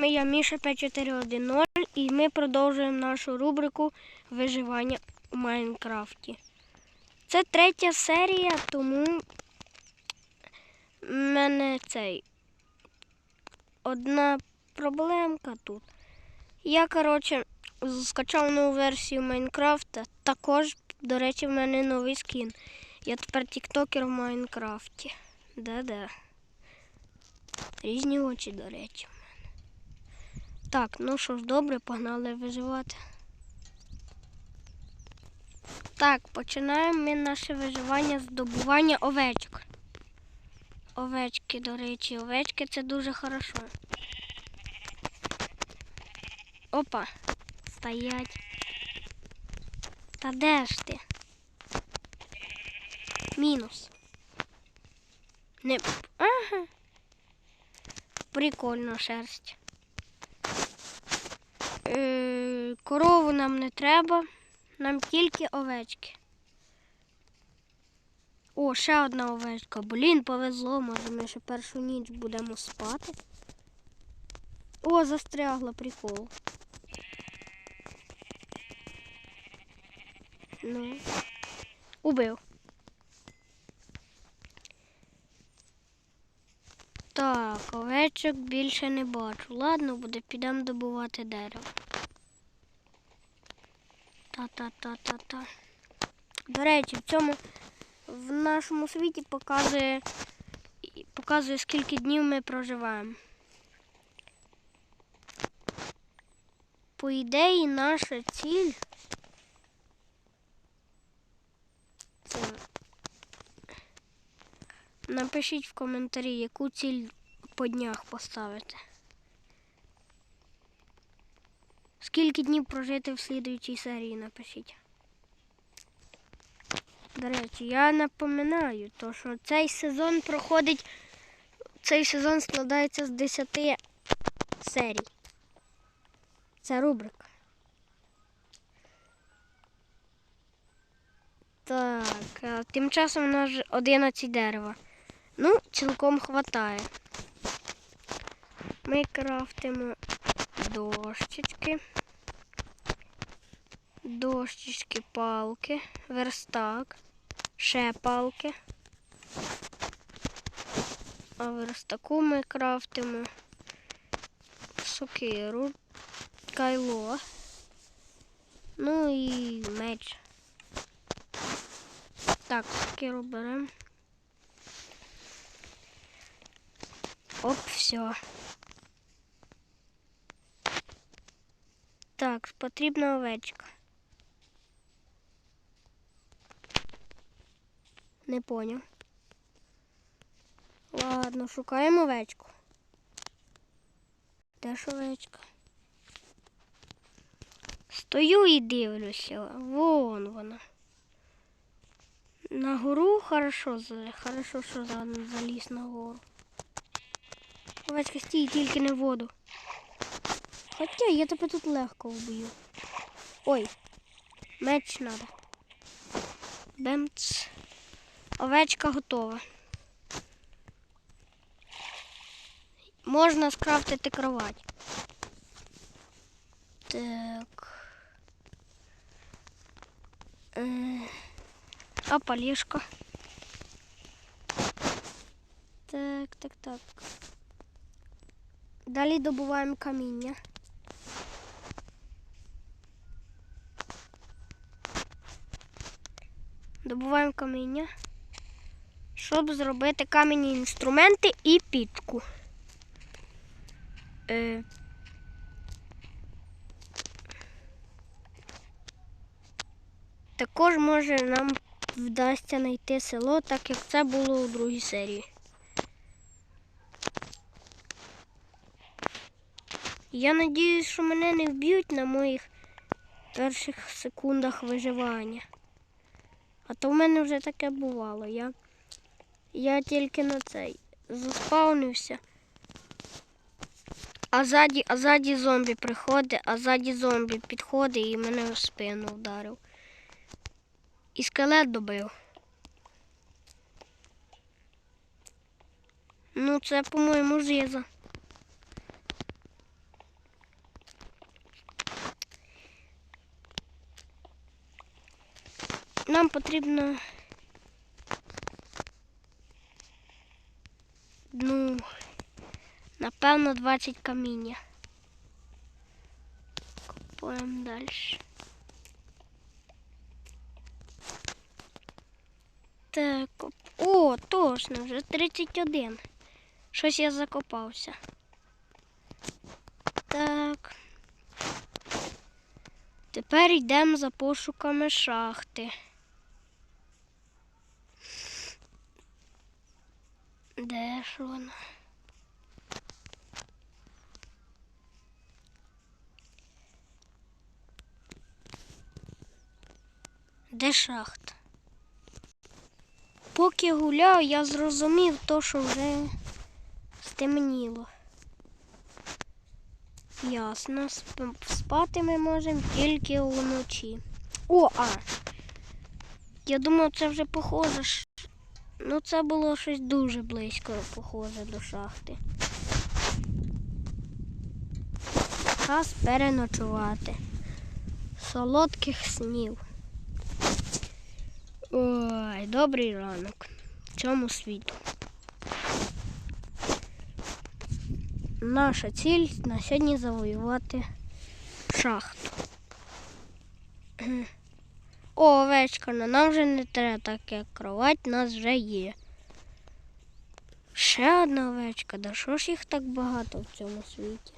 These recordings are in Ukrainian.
вами я Міша 5410 і ми продовжуємо нашу рубрику виживання у Майнкрафті. Це третя серія, тому в мене цей одна проблемка тут. Я, коротше, скачав нову версію Майнкрафта. Також, до речі, в мене новий скін. Я тепер тіктокер в Майнкрафті. Да-да. Різні очі, до речі. Так, ну що ж, добре, погнали виживати. Так, починаємо ми наше виживання з добування овечок. Овечки, до речі, овечки це дуже хорошо. Опа, стоять. Та де ж ти? Мінус. Не. Ага. Прикольно шерсть. Е, корову нам не треба. Нам тільки овечки. О, ще одна овечка. Блін, повезло, може ми ще першу ніч будемо спати. О, застрягла прикол. Ну. Убив. Так, овечок більше не бачу. Ладно, буде, підемо добувати дерево. Та-та-та-та-та. До речі, в цьому в нашому світі показує, показує, скільки днів ми проживаємо. По ідеї, наша ціль це Напишіть в коментарі, яку ціль по днях поставити. Скільки днів прожити в слідуючій серії напишіть. До речі, я напоминаю, то, що цей сезон проходить, цей сезон складається з 10 серій. Це рубрика. Так, тим часом у нас 11 дерева. Ну, цілком хватає. Ми крафтимо дощечки, дощечки, палки, верстак, ще палки. А верстаку ми крафтимо сокиру, кайло, ну і меч. Так, сокиру беремо. Оп, все. Так, потрібна овечка. Не поняв. Ладно, шукаємо овечку. Де ж овечка? Стою і дивлюся. Вон вона. На гору хорошо, хорошо, що заліз на гору. Овечка, стій, тільки не в воду. Хоча я тебе тут легко вб'ю. Ой, меч треба. Бемц. Овечка готова. Можна скрафтити кровать. Так. Е, А полежка. Так, так, так. Далі добуваємо каміння. Добуваємо каміння, щоб зробити кам'яні інструменти і пітку. Е... Також може нам вдасться знайти село, так як це було у другій серії. Я надіюсь, що мене не вб'ють на моїх перших секундах виживання. А то в мене вже таке бувало. Я, я тільки на цей заспавнився. А ззаді, а ззаді зомбі приходить, а ззаді зомбі підходить і мене в спину вдарив. І скелет добив. Ну, це, по-моєму, жиза. Нам потрібно Ну, напевно, 20 каміння. Купуємо далі. Так, о, точно, вже 31. Щось я закопався. Так. Тепер йдемо за пошуками шахти. Де ж вона? Де шахта? Поки гуляв, я зрозумів то, що вже стемніло. Ясно, сп- спати ми можемо тільки вночі. О, а! Я думав, це вже похоже. Ну, це було щось дуже близько похоже до шахти. Час переночувати. Солодких снів. Ой, добрий ранок. Цьому світу. Наша ціль на сьогодні завоювати шахту. О, овечка, ну, нам вже не треба так, як кровать, нас вже є. Ще одна овечка, да що ж їх так багато в цьому світі?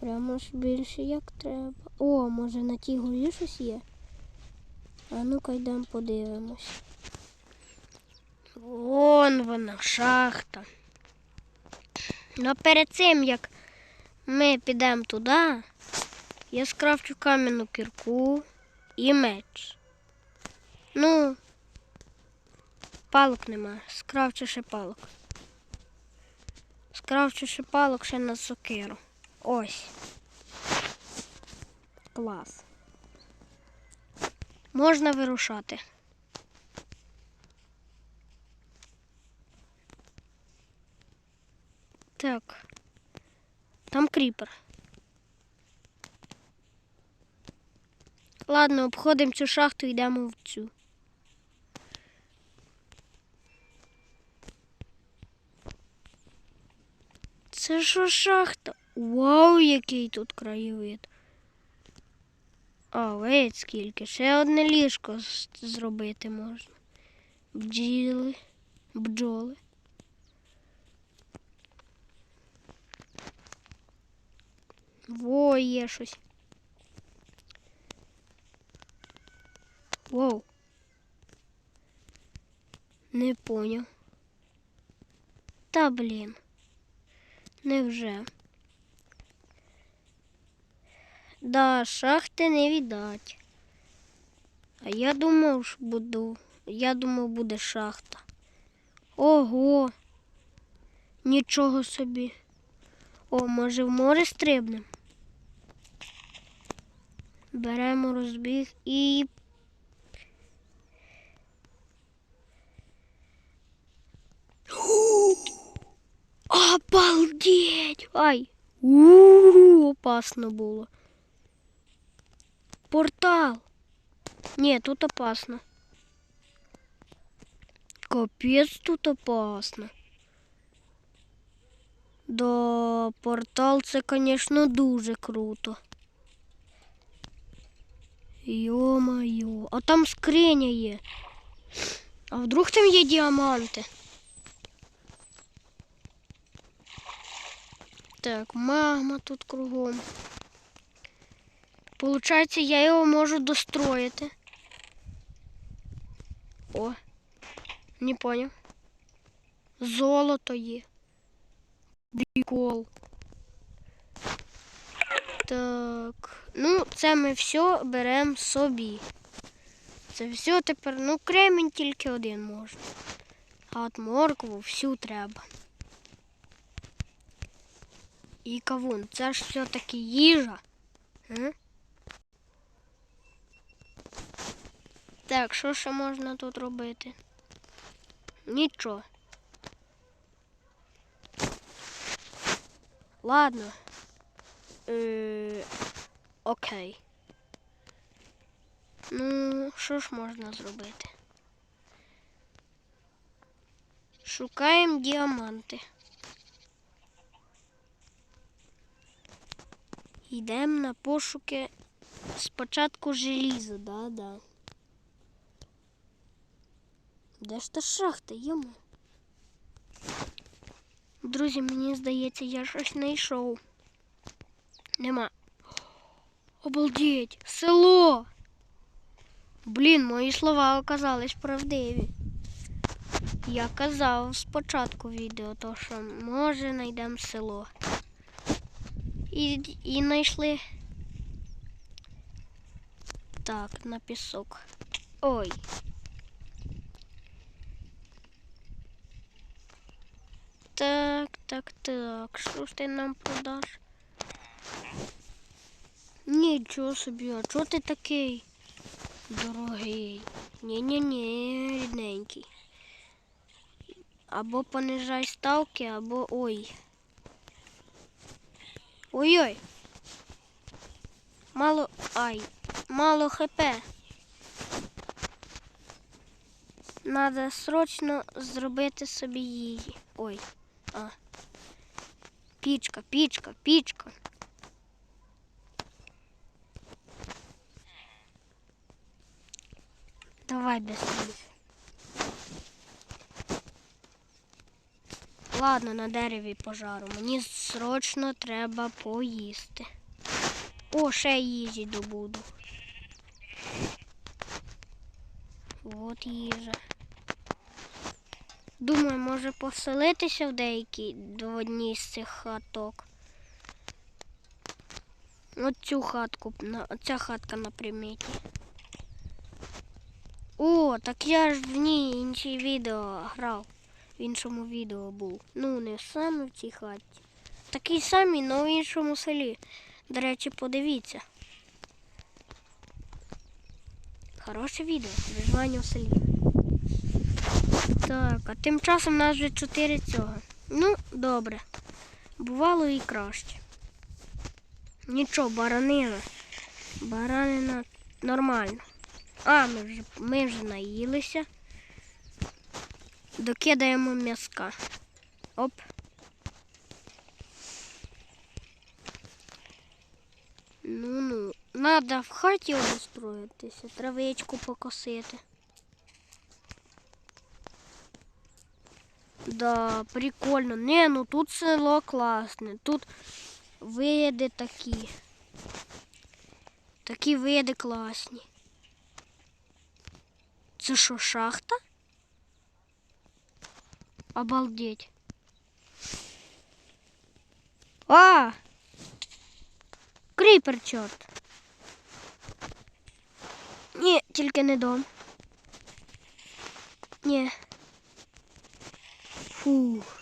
Прямо ж більше як треба. О, може на тій горі щось є? А ну-ка йдемо подивимось. Вон вона, шахта. Ну перед цим, як ми підемо туди, я скрафчу кам'яну кірку і меч. Ну, палок нема, скрафчу ще палок. Скрафчу ще палок ще на сокиру. Ось. Клас. Можна вирушати. Так. Там кріпер. Ладно, обходимо цю шахту і йдемо в цю. Це що шахта? Вау, який тут краєвид. А, вид скільки. Ще одне ліжко зробити можна. Бджіли, бджоли. Во, є щось. Воу. Не поняв. Та блін. Невже? Да, шахти не віддать. А я думав, що буду. Я думав, буде шахта. Ого. Нічого собі. О, може в море стрибнемо? Беремо розбіг і. Обалдеть! Ай! у опасно було. Портал. Ні, тут опасно. Капець тут опасно. Да, портал це, звісно, дуже круто. Йо-моє, а там скриня є. А вдруг там є діаманти? Так, магма тут кругом. Получається, я його можу достроїти. О, не поняв. Золото є. Прикол. Так. Ну, це ми все беремо собі. Це все тепер, ну, кремінь тільки один можна. А от моркву всю треба. І кавун. Це ж все-таки їжа. М? Так, що ще можна тут робити? Нічого. Ладно. Е, окей. Ну, що ж можна зробити? Шукаємо діаманти. Йдемо на пошуки спочатку желіза, да, да. Де ж та шахта, йому? Друзі, мені здається, я щось знайшов. Нема. Обалдеть! Село! Блін, мої слова оказались правдиві. Я казав спочатку відео, то що може знайдемо село. І, і знайшли. Так, на пісок. Ой. Так, так, так. Що ж ти нам продаш? Нічого собі, а чого ти такий дорогий? Ні-ні-ні, рідненький. Або понижай ставки, або ой. Ой-ой. Мало. Ай. Мало хп. Надо срочно зробити собі їжі. Ой. А. Пічка, пічка, пічка. Давай без быстрее. Ладно, на дереві пожару. Мені срочно треба поїсти. О, ще їжі добуду. От їжа. Думаю, може поселитися в деякій до одній з цих хаток. От цю хатку, оця хатка на приміті. О, так я ж в ній інші відео грав. В іншому відео був. Ну, не саме в цій хаті. Такий самий, але в іншому селі. До речі, подивіться. Хороше відео. Виживання в селі. Так, а тим часом у нас вже 4 цього. Ну, добре. Бувало і краще. Нічого, баранина. Баранина нормально. А, ми вже, ми вже наїлися. Докидаємо м'язка. Оп. Ну-ну. Надо в хаті обустроїтися, травичку покосити. Да, прикольно. Не, ну тут село класне. Тут види такі. Такі види класні. Це що, шахта? Обалдеть. А! Кріпер, чорт. Ні, тільки не дом. Ні. Фух.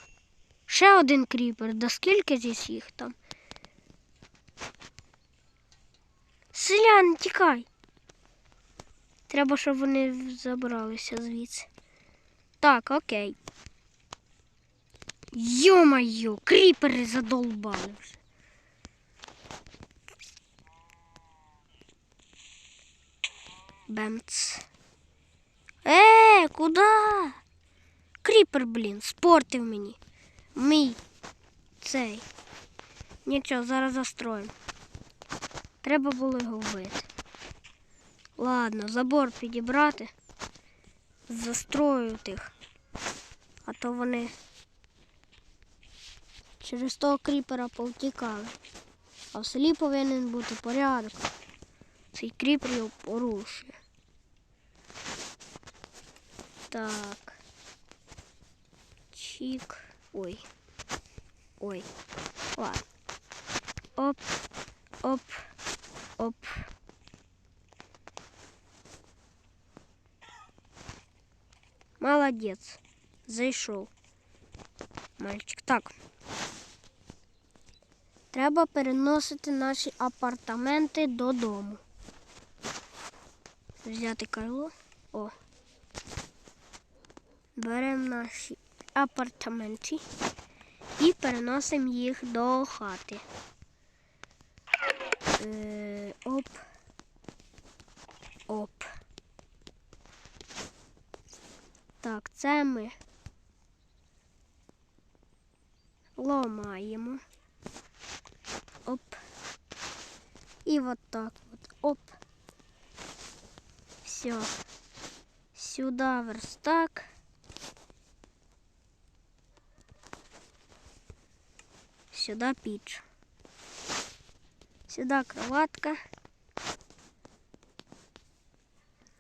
Ще один кріпер. Да скільки здесь їх там? Селян, тікай. Треба, щоб вони забралися звідси. Так, окей. Йо-моє, кріпери задолбали вже. Бемц. Е, куди? Кріпер, блін, спортив мені. Мій цей. Нічого, зараз застроїмо. Треба було його вбити. Ладно, забор підібрати. Застрою тих. А то вони через того кріпера повтікали. А в селі повинен бути порядок. Цей кріпер його порушує. Так. Чик. Ой. Ой. Ладно. Оп. Оп. Оп. Молодец. Зайшов. Мальчик. Так. Треба переносити наші апартаменти додому. Взяти кайло. О. Беремо наші апартаменти і переносимо їх до хати. Е, оп. Оп. Так, це ми ломаємо. Оп. І от так от. Оп. Все. Сюди верстак. Сюда піч. Сюда кроватка.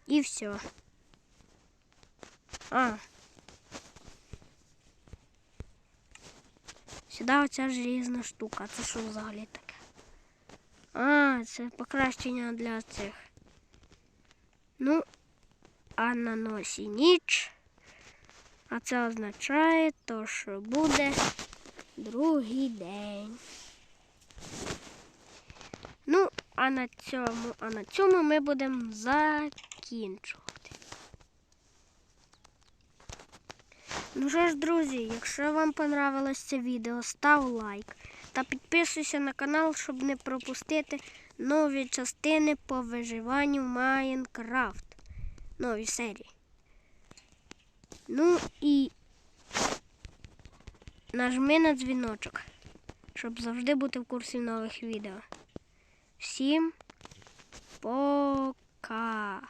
І все. А. Сюди оця желізна штука. Це що взагалі таке? А, це покращення для цих. Ну, а на носі ніч. А це означає то, що буде другий день. Ну, а на цьому, а на цьому ми будемо закінчувати. Ну що ж, друзі, якщо вам понравилось це відео, став лайк та підписуйся на канал, щоб не пропустити нові частини по виживанню Майнкрафт. Нові серії. Ну і нажми на дзвіночок, щоб завжди бути в курсі нових відео. Всім пока!